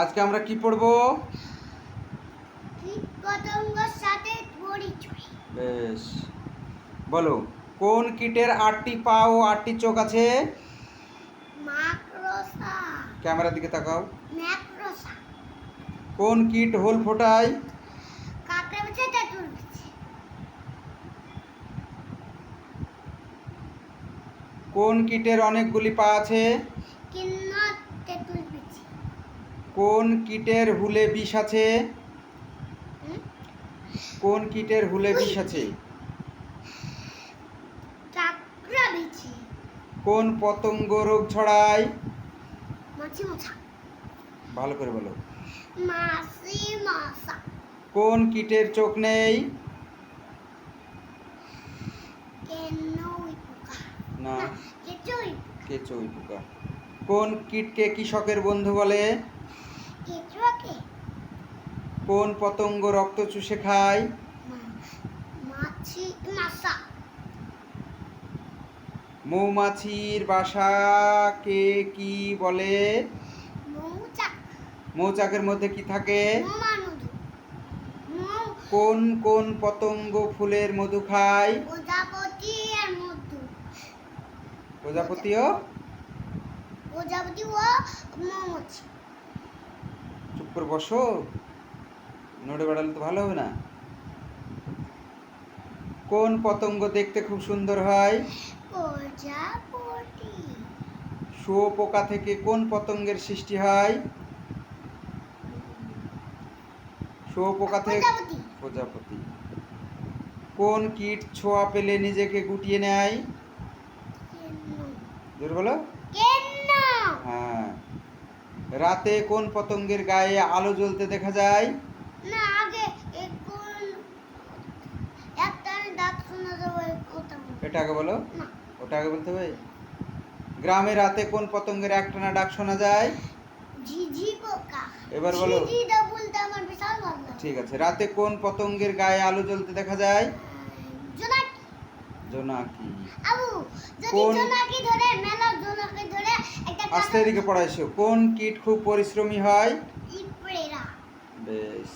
আজকে আমরা কি পড়ব? বেশ। বলো কোন কীটের আটটি পা ও আটটি চোখ আছে? ক্যামেরার দিকে তাকাও। ম্যাক্রোসা। কোন কীট হোল ফোটায়? কোন কীটের অনেকগুলি পা আছে? কোন কীটের হুলে বিষ আছে? কোন কীটের হুলে বিষ আছে? কোন পতঙ্গ রোগ ছড়ায়? ভালো করে বলো। কোন কীটের চোখ নেই? না। কেঁচুই পোকা কোন কীটকে কৃষকের বন্ধু বলে? কোন পতঙ্গ রক্ত চুষে খায়? মৌমাছির বাসাকে কি বলে? মৌচাক। মৌচাকের মধ্যে কি থাকে? কোন কোন পতঙ্গ ফুলের মধু খায়? প্রজাপতি আর মধু। প্রজাপতিও? প্রজাপতি ও মৌমাছি। চুপ করে বসো। নড়ে বেড়ালে তো ভালো হবে না? কোন পতঙ্গ দেখতে খুব সুন্দর হয়? প্রজাপতি। শুয়োপোকা থেকে কোন পতঙ্গের সৃষ্টি হয়? শুয়োপোকা থেকে প্রজাপতি। প্রজাপতি। কোন কীট ছোঁয়া পেলে নিজেকে গুটিয়ে নেয়? জোর বলো। হ্যাঁ। রাতে কোন পতঙ্গের গায়ে আলো জ্বলতে দেখা যায়? না আগে এ কোন ডাক শোনা যাবে এটা আগে বলো? ওটা আগে বলতে হবে? গ্রামে রাতে কোন পতঙ্গের একটানা ডাক শোনা যায়? ঝিঝি পোকা। এবার বলো। ঝিঝিটা বলতে আমার বিশাল ভালো। ঠিক আছে রাতে কোন পতঙ্গের গায়ে আলো জ্বলতে দেখা যায়? জোনাকি। জোনাকি। আবু যদি কোন- জোনাকি ধরে মেলা জোনাকি ধরে একটা আস্তে এদিকে পড়াইছো কোন কীট খুব পরিশ্রমী হয়? বেশ।